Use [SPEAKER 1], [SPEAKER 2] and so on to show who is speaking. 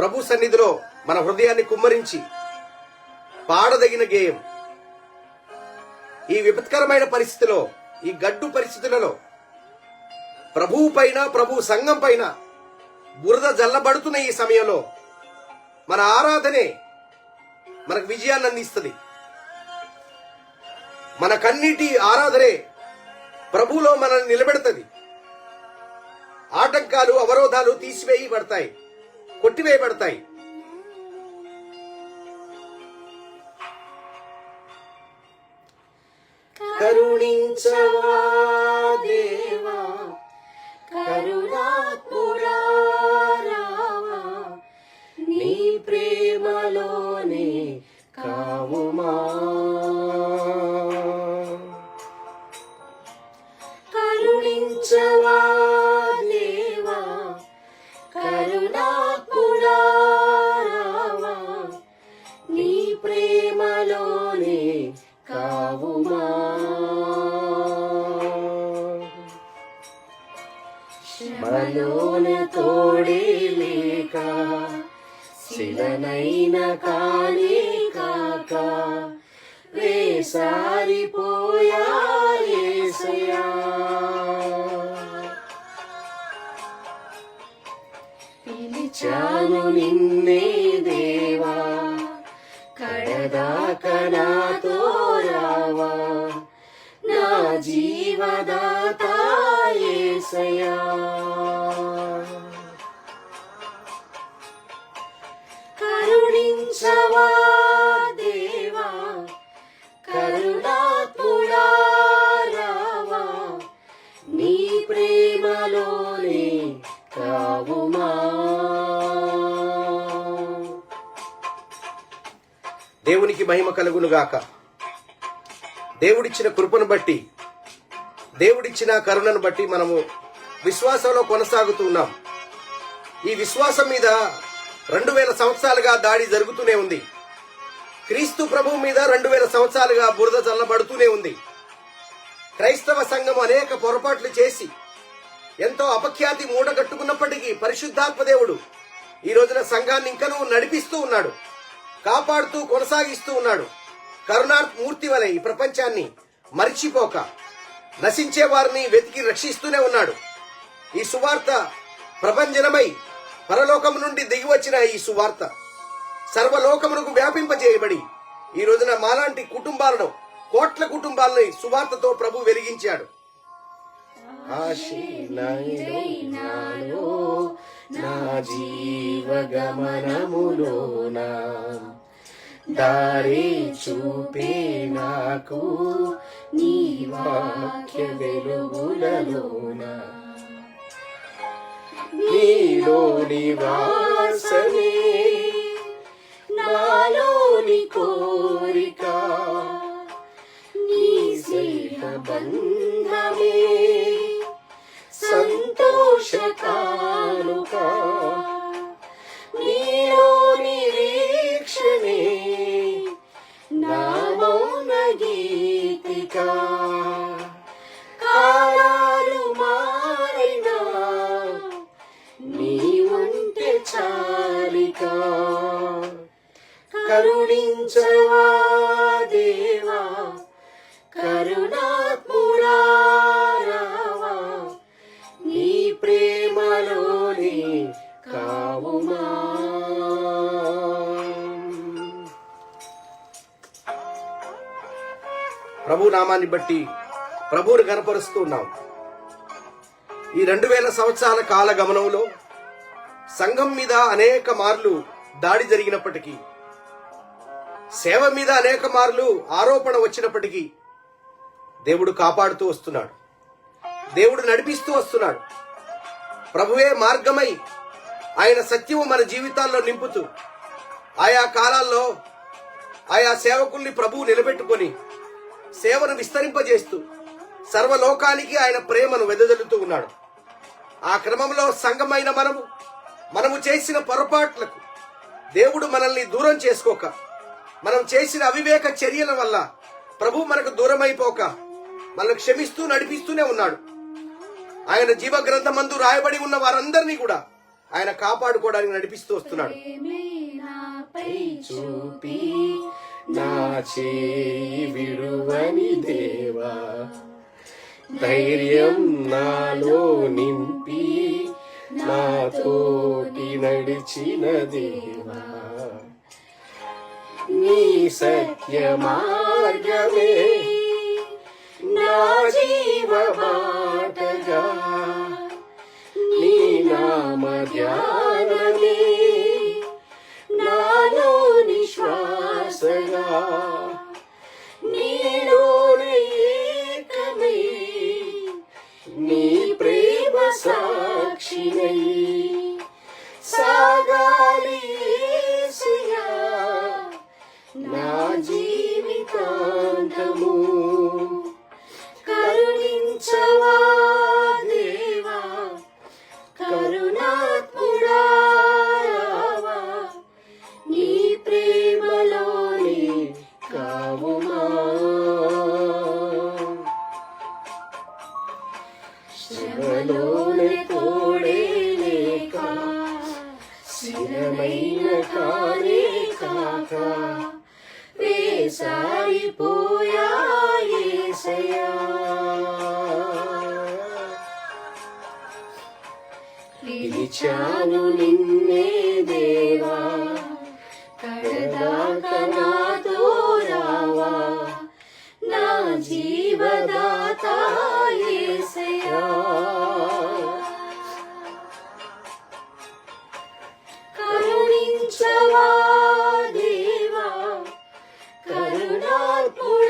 [SPEAKER 1] ప్రభు సన్నిధిలో మన హృదయాన్ని కుమ్మరించి పాడదగిన గేయం. ఈ విపత్కరమైన పరిస్థితిలో ఈ గడ్డు పరిస్థితులలో ప్రభువు పైన ప్రభు సంఘం పైన బురద జల్లబడుతున్న ఈ సమయంలో మన ఆరాధనే మనకు విజయాన్ని అందిస్తుంది. మన కన్నీటి ఆరాధనే ప్రభులో మనల్ని నిలబెడుతుంది. ఆటంకాలు అవరోధాలు తీసివేయబడతాయి. కొట్టివేయబడతాయి. కరుణించవా దేవా?
[SPEAKER 2] కరుణాత్ముడా రావా
[SPEAKER 1] నీ ప్రేమలోనే కావుమా?
[SPEAKER 2] కరుణించవా కావుమా
[SPEAKER 1] శ్రమలోన తోడే లేక శిలనైన కానే కాక వేసారిపోయా యేసయ్యా. పిలిచాను నిన్నే దేవా కడదాక నాతో జీవదాత
[SPEAKER 2] కరుణించవా దేవా కరుణాత్ముడా రావా నీ ప్రేమలోనే కావుమా.
[SPEAKER 1] దేవునికి మహిమ కలుగునుగాక. దేవుడిచ్చిన కృపను బట్టి దేవుడిచ్చిన కరుణను బట్టి మనము విశ్వాసంలో కొనసాగుతూ ఉన్నాం. ఈ విశ్వాసం మీద రెండు వేల సంవత్సరాలుగా దాడి జరుగుతూనే ఉంది. క్రీస్తు ప్రభువు మీద రెండు వేల సంవత్సరాలుగా బురద చల్లబడుతూనే ఉంది. క్రైస్తవ సంఘం అనేక పొరపాట్లు చేసి ఎంతో అపఖ్యాతి మూటగట్టుకున్నప్పటికీ పరిశుద్ధాత్మ దేవుడు ఈ రోజున సంఘాన్ని ఇంకనూ నడిపిస్తూ ఉన్నాడు. కాపాడుతూ కొనసాగిస్తూ ఉన్నాడు. కరుణామూర్తి వలె ఈ ప్రపంచాన్ని మరిచిపోక నశించే వారిని వెతికి రక్షిస్తూనే ఉన్నాడు. ఈ సువార్త ప్రపంచనమై పరలోకం నుండి దిగి వచ్చిన ఈ సువార్త సర్వలోకమునకు వ్యాపింపజేయబడి ఈ రోజున మాలాంటి కుటుంబాలను కోట్ల కుటుంబాలని సువార్తతో ప్రభు వెలిగించాడు. ఆశీనైనాలో నా జీవగమనములోన? దారి చూపే నాకు నీ వాక్య వెలుగులలోన. నీలోని వాసనే నాలోని కోరిక నీ స్నేహ బంధ కాలాలు మారినా నీ ఉంటే చాలిక. కరుణించవా దేవా కరుణాత్ముడా నీ ప్రేమలోనే కావుమా. ప్రభు నామాన్ని బట్టి ప్రభువుని కనపరుస్తూ ఉన్నాం. ఈ రెండు వేల సంవత్సరాల కాల గమనంలో సంఘం మీద అనేక మార్లు దాడి జరిగినప్పటికీ సేవ మీద అనేక మార్లు ఆరోపణ వచ్చినప్పటికీ దేవుడు కాపాడుతూ వస్తున్నాడు. దేవుడు నడిపిస్తూ వస్తున్నాడు. ప్రభువే మార్గమై ఆయన సత్యము మన జీవితాల్లో నింపుతూ ఆయా కాలాల్లో ఆయా సేవకుల్ని ప్రభువు నిలబెట్టుకొని సేవను విస్తరింపజేస్తూ సర్వలోకానికి ఆయన ప్రేమను వెదజల్లుతూ ఉన్నాడు. ఆ క్రమంలో సంఘమైన మనము మనము చేసిన పొరపాట్లకు దేవుడు మనల్ని దూరం చేసుకోక మనం చేసిన అవివేక చర్యల వల్ల ప్రభు మనకు దూరమైపోక మనల్ని క్షమిస్తూ నడిపిస్తూనే ఉన్నాడు. ఆయన జీవ గ్రంథమందు రాయబడి ఉన్న వారందరినీ కూడా
[SPEAKER 2] ఆయన కాపాడుకోవడానికి నడిపిస్తూ వస్తున్నాడు.
[SPEAKER 3] చూపి
[SPEAKER 2] చేయి విడువని దేవా ధైర్యం నాలో నింపి నాతోటి నడిచిన దేవా. నీ సత్య మార్గమే నా జీవ బాటగా నీ నామ ధ్యానమే శ్రమలోని తోడే లేక స్థిరమైన కానే కాక వేసారిపోయా యేసయ్యా పిలిచాను నిన్నే దేవా
[SPEAKER 3] కడదాక నాతో రావా నా జీవదాతా 맹세야 가르닌 자와 네와
[SPEAKER 2] 가르나 몰라